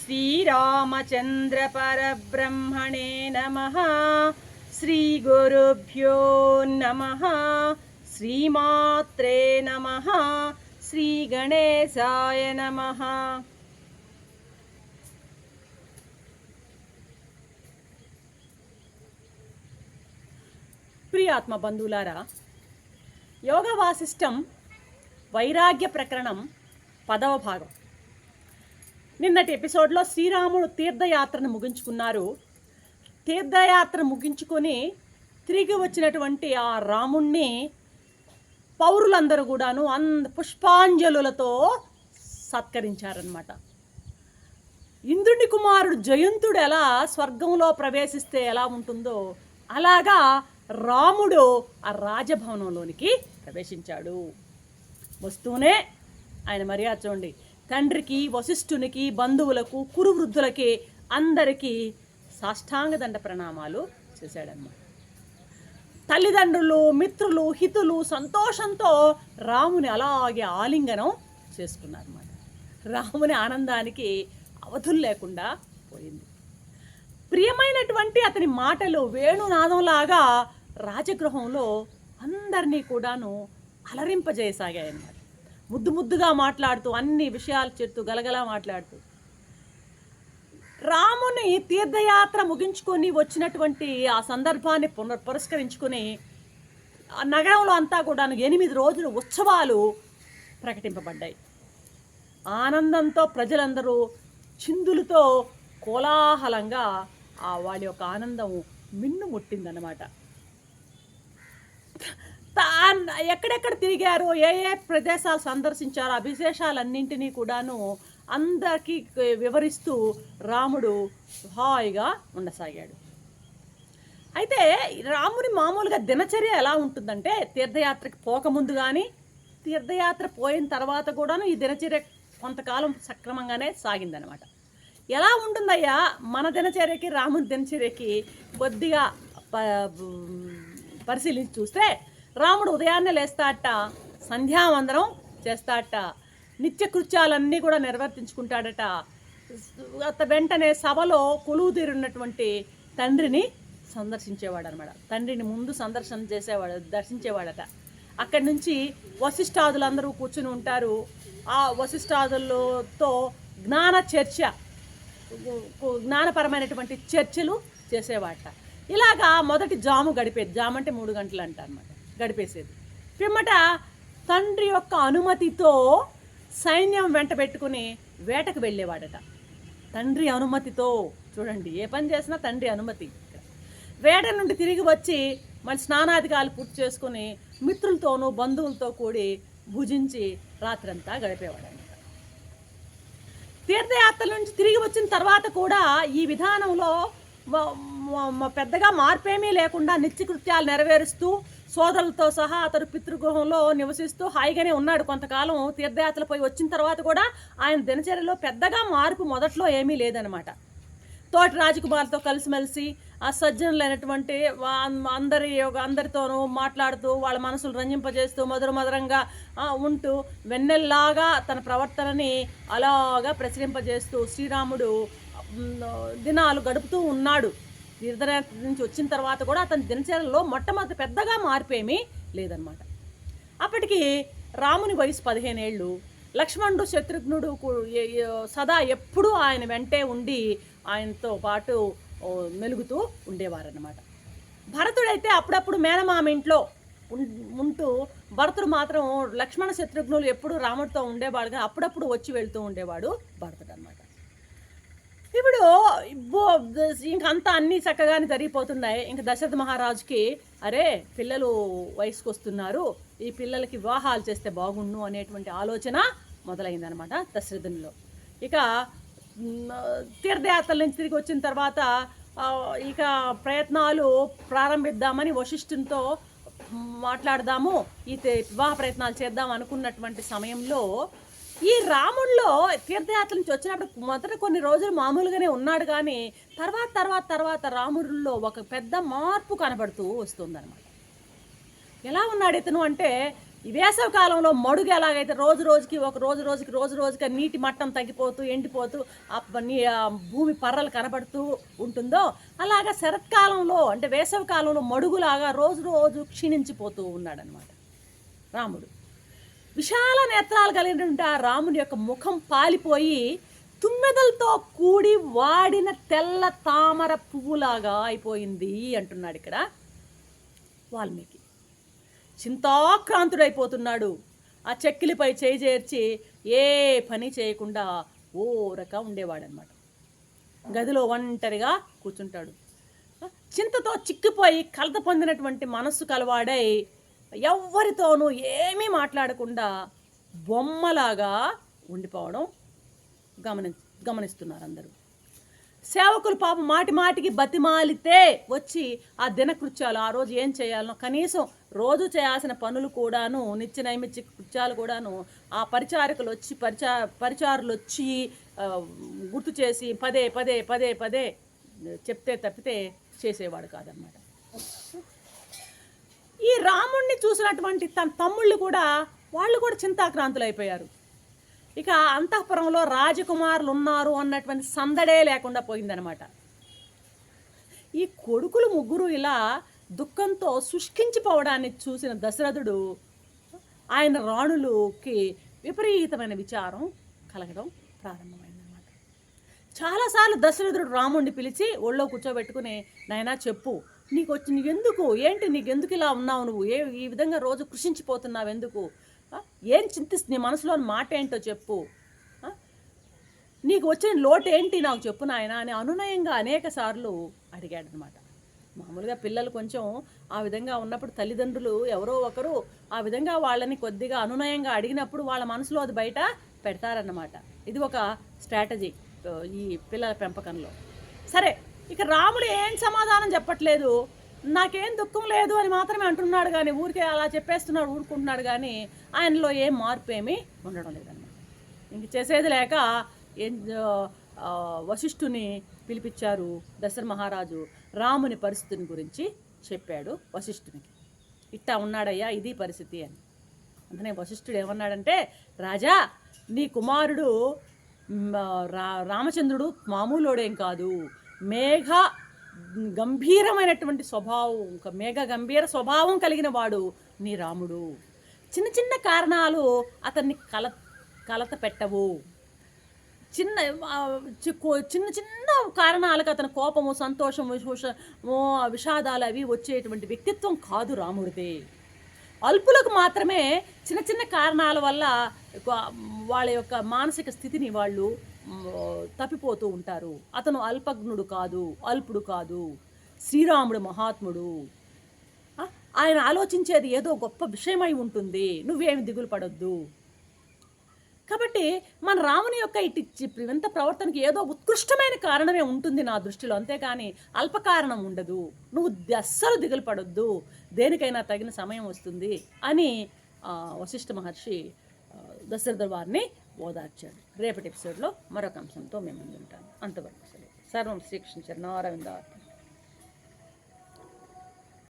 श्रीरामचन्द्रपरब्रह्मणे नमः श्रीगुरुभ्यो नमः श्रीमात्रे नमः श्रीगणेशाय नमः ప్రియాత్మ బంధువులారా యోగ వాసిష్టం వైరాగ్య ప్రకరణం పదవ భాగం నిన్నటి ఎపిసోడ్లో శ్రీరాముడు తీర్థయాత్రను ముగించుకున్నారు. తీర్థయాత్ర ముగించుకొని తిరిగి వచ్చినటువంటి ఆ రాముణ్ణి పౌరులందరూ కూడాను అంద పుష్పాంజలులతో సత్కరించారనమాట ఇంద్రుని కుమారుడు జయంతుడు ఎలా స్వర్గంలో ప్రవేశిస్తే ఎలా ఉంటుందో అలాగా రాముడు ఆ రాజభవనంలోనికి ప్రవేశించాడు. వస్తూనే ఆయన మర్యాద చూడండి. తండ్రికి వశిష్ఠునికి బంధువులకు కురు వృద్ధులకి అందరికీ సాష్టాంగ దండ ప్రణామాలు చేశాడన్నమాట. తల్లిదండ్రులు మిత్రులు హితులు సంతోషంతో రాముని అలాగే ఆలింగనం చేసుకున్నారన్నమాట. రాముని ఆనందానికి అవధులు లేకుండా పోయింది. ప్రియమైనటువంటి అతని మాటలు వేణునాదంలాగా రాజగృహంలో అందరినీ కూడాను అలరింపజేయసాగాయన్నమాట. ముద్దు ముద్దుగా మాట్లాడుతూ అన్ని విషయాలు చెప్తూ గలగలా మాట్లాడుతూ. రాముని తీర్థయాత్ర ముగించుకొని వచ్చినటువంటి ఆ సందర్భాన్ని పునర్ పురస్కరించుకొని ఆ నగరంలో అంతా కూడా ఎనిమిది రోజులు ఉత్సవాలు ప్రకటింపబడ్డాయి. ఆనందంతో ప్రజలందరూ చిందులతో కోలాహలంగా ఆ వాళ్ళ యొక్క ఆనందం మిన్ను ముట్టిందన్నమాట. ఎక్కడెక్కడ తిరిగారో ఏ ఏ ప్రదేశాలు సందర్శించారో ఆ విశేషాలన్నింటినీ కూడాను అందరికీ వివరిస్తూ రాముడు హాయిగా ఉండసాగాడు. అయితే రాముని మామూలుగా దినచర్య ఎలా ఉంటుందంటే తీర్థయాత్రకి పోకముందు కానీ తీర్థయాత్ర పోయిన తర్వాత కూడాను ఈ దినచర్య కొంతకాలం సక్రమంగానే సాగిందనమాట. ఎలా ఉంటుందయ్యా మన దినచర్యకి రాముని దినచర్యకి కొద్దిగా పరిశీలించి చూస్తే రాముడు ఉదయాన్నే లేస్తాట సంధ్యావందనం చేస్తాట నిత్యకృత్యాలన్నీ కూడా నిర్వర్తించుకుంటాడట. అత వెంటనే సభలో కొలువు తీరున్నటువంటి తండ్రిని సందర్శించేవాడు అనమాట తండ్రిని ముందు సందర్శన చేసేవాడు దర్శించేవాడట. అక్కడి నుంచి వశిష్ఠాదులందరూ కూర్చుని ఉంటారు. ఆ వశిష్ఠాదులతో జ్ఞాన చర్చ జ్ఞానపరమైనటువంటి చర్చలు చేసేవాట. ఇలాగా మొదటి జాము గడిపేది. జాము అంటే మూడు గంటలు అంట అనమాట గడిపేసేది. పిమ్మట తండ్రి యొక్క అనుమతితో సైన్యం వెంట పెట్టుకుని వేటకు వెళ్ళేవాడట. తండ్రి అనుమతితో చూడండి ఏ పని చేసినా తండ్రి అనుమతి. వేట నుండి తిరిగి వచ్చి మళ్ళీ స్నానాధికారులు పూర్తి చేసుకుని మిత్రులతోనూ బంధువులతో కూడి భుజించి రాత్రంతా గడిపేవాడంట. తీర్థయాత్రల నుంచి తిరిగి వచ్చిన తర్వాత కూడా ఈ విధానంలో పెద్దగా మార్పేమీ లేకుండా నిత్యకృత్యాలు నెరవేరుస్తూ సోదరులతో సహా అతడు పితృగృహంలో నివసిస్తూ హాయిగానే ఉన్నాడు. కొంతకాలం తీర్థయాత్రలపై వచ్చిన తర్వాత కూడా ఆయన దినచర్యలో పెద్దగా మార్పు మొదట్లో ఏమీ లేదనమాట తోటి రాజకుమార్తో కలిసిమెలిసి ఆ సజ్జనులైనటువంటి అందరి యొక్క- అందరితోనూ మాట్లాడుతూ వాళ్ళ మనసులు రంజింపజేస్తూ మధుర మధురంగా ఉంటూ వెన్నెల్లాగా తన ప్రవర్తనని అలాగా ప్రచురింపజేస్తూ శ్రీరాముడు దినాలు గడుపుతూ ఉన్నాడు. తీర్థయాత్ర నుంచి వచ్చిన తర్వాత కూడా అతని దినచర్యలో మొట్టమొదటి పెద్దగా మార్పేమీ లేదనమాట అప్పటికి రాముని వయసు పదిహేనేళ్ళు లక్ష్మణుడు శత్రుఘ్నుడు సదా ఎప్పుడూ ఆయన వెంటే ఉండి ఆయనతో పాటు మెలుగుతూ ఉండేవారన్నమాట. భరతుడైతే అప్పుడప్పుడు మేనమామ ఇంట్లో ఉం- ఉంటూ భరతుడు మాత్రం లక్ష్మణ శత్రుఘ్నులు ఎప్పుడు రాముడితో ఉండేవాడుగా అప్పుడప్పుడు వచ్చి వెళ్తూ ఉండేవాడు భరతుడు అనమాట ఇప్పుడు ఇంకంతా అన్నీ చక్కగానే జరిగిపోతున్నాయి. ఇంక దశరథ మహారాజుకి అరే పిల్లలు వయసుకు వస్తున్నారు ఈ పిల్లలకి వివాహాలు చేస్తే బాగుండు అనేటువంటి ఆలోచన మొదలైందనమాట దశరథునిలో. ఇక తీర్థయాత్రల నుంచి తిరిగి వచ్చిన తర్వాత ఇక ప్రయత్నాలు ప్రారంభిద్దామని వశిష్ఠునితో మాట్లాడదాము. ఈ వివాహ ప్రయత్నాలు చేద్దాం అనుకున్నటువంటి సమయంలో ఈ రాముడిలో తీర్థయాత్ర నుంచి వచ్చినప్పుడు మొదట కొన్ని రోజులు మామూలుగానే ఉన్నాడు కానీ తర్వాత తర్వాత తర్వాత రాముడిలో ఒక పెద్ద మార్పు కనబడుతూ వస్తుందన్నమాట. ఎలా ఉన్నాడు ఇతను అంటే ఈ వేసవి కాలంలో మడుగు ఎలాగైతే రోజు రోజుకి ఒక రోజు రోజుకి రోజు రోజుకి నీటి మట్టం తగ్గిపోతూ ఎండిపోతూ ఆ నీ- భూమి పర్రలు కనబడుతూ ఉంటుందో అలాగా శరత్కాలంలో అంటే వేసవి కాలంలో మడుగులాగా రోజు రోజు క్షీణించిపోతూ ఉన్నాడనమాట రాముడు. విశాల నేత్రాలు కలిగినటువంటి ఆ రాముని యొక్క ముఖం పాలిపోయి తుమ్మెదలతో కూడి వాడిన తెల్ల తామర పువ్వులాగా అయిపోయింది అంటున్నాడు ఇక్కడ వాల్మీకి. చింతాక్రాంతుడైపోతున్నాడు. ఆ చెక్కిలిపై చేయి చేర్చి ఏ పని చేయకుండా ఓరక ఉండేవాడనమాట గదిలో ఒంటరిగా కూర్చుంటాడు. చింతతో చిక్కిపోయి కలత పొందినటువంటి మనస్సు కలవాడై ఎవ్వరితోనూ ఏమీ మాట్లాడకుండా బొమ్మలాగా ఉండిపోవడం గమని గమనిస్తున్నారు అందరూ. సేవకులు పాపం మాటి మాటికి బతిమాలితే వచ్చి ఆ దినకృత్యాలు ఆ రోజు ఏం చేయాలనో కనీసం రోజు చేయాల్సిన పనులు కూడాను నిత్య నైమిత్య కృత్యాలు కూడాను ఆ పరిచారకులు వచ్చి పరిచా పరిచారులు వచ్చి గుర్తు చేసి పదే పదే పదే పదే చెప్తే తప్పితే చేసేవాడు కాదన్నమాట. ఈ రాముణ్ణి చూసినటువంటి తన తమ్ముళ్ళు కూడా వాళ్ళు కూడా చింతాక్రాంతులు అయిపోయారు ఇక అంతఃపురంలో రాజకుమారులు ఉన్నారు అన్నటువంటి సందడే లేకుండా పోయిందనమాట ఈ కొడుకులు ముగ్గురు ఇలా దుఃఖంతో శుష్కించిపోవడాన్ని చూసిన దశరథుడు ఆయన రాణులుకి విపరీతమైన విచారం కలగడం ప్రారంభమైందనమాట చాలాసార్లు దశరథుడు రాముణ్ణి పిలిచి ఒళ్ళో కూర్చోబెట్టుకుని నాయనా చెప్పు నీకు వచ్చి నీకు ఎందుకు ఏంటి నీకు ఎందుకు ఇలా ఉన్నావు నువ్వు? ఏ ఈ విధంగా రోజు కృషించిపోతున్నావు ఎందుకు? ఏం చింతిస్తు నీ మనసులోని మాట ఏంటో చెప్పు. నీకు వచ్చిన లోటు ఏంటి నాకు చెప్పు నాయన అని అనునయంగా అనేక సార్లు అడిగాడనమాట. మామూలుగా పిల్లలు కొంచెం ఆ విధంగా ఉన్నప్పుడు తల్లిదండ్రులు ఎవరో ఒకరు ఆ విధంగా వాళ్ళని కొద్దిగా అనునయంగా అడిగినప్పుడు వాళ్ళ మనసులో అది బయట పెడతారన్నమాట. ఇది ఒక స్ట్రాటజీ ఈ పిల్లల పెంపకంలో. సరే ఇక రాముడు ఏం సమాధానం చెప్పట్లేదు? నాకేం దుఃఖం లేదు అని మాత్రమే అంటున్నాడు కానీ ఊరికే అలా చెప్పేస్తున్నాడు ఊరుకుంటున్నాడు కానీ ఆయనలో ఏం మార్పు ఏమీ ఉండడం లేదన్నమాట. ఇంక చేసేది లేక వశిష్ఠుని పిలిపించారు దశరథ మహారాజు రాముని పరిస్థితిని గురించి చెప్పాడు వశిష్ఠునికి. ఇట్టా ఉన్నాడయ్యా ఇది పరిస్థితి అని. అందుకనే వశిష్ఠుడు ఏమన్నాడంటే రాజా నీ కుమారుడు రా రామచంద్రుడు మామూలోడేం కాదు. మేఘ గంభీరమైనటువంటి స్వభావం మేఘ గంభీర స్వభావం కలిగిన వాడు నీ రాముడు. చిన్న చిన్న కారణాలు అతన్ని కల కలత పెట్టవు. చిన్న చి- కో- చిన్న చిన్న కారణాలకు అతని కోపము సంతోషము విషాదాలు అవి వచ్చేటువంటి వ్యక్తిత్వం కాదు రాముడిది. అల్పులకు మాత్రమే చిన్న చిన్న కారణాల వల్ల వాళ్ళ యొక్క మానసిక స్థితిని వాళ్ళు తప్పిపోతూ ఉంటారు. అతను అల్పజ్ఞుడు కాదు అల్పుడు కాదు శ్రీరాముడు మహాత్ముడు. ఆయన ఆలోచించేది ఏదో గొప్ప విషయమై ఉంటుంది. నువ్వేమి దిగులు పడొద్దు. కాబట్టి మన రాముని యొక్క ఇటు చి- వింత ప్రవర్తనకి ఏదో ఉత్కృష్టమైన కారణమే ఉంటుంది నా దృష్టిలో. అంతేకాని అల్ప కారణం ఉండదు. నువ్వు అస్సలు దిగులు పడొద్దు. దేనికైనా తగిన సమయం వస్తుంది అని వశిష్ఠ మహర్షి దశరథ వారిని ఓదార్చాడు. రేపటి ఎపిసోడ్లో మరొక అంశంతో మేము ముందుంటాను అంతవరకు సెలవు. సర్వం శ్రీకృష్ణ చరణారవిందార్థం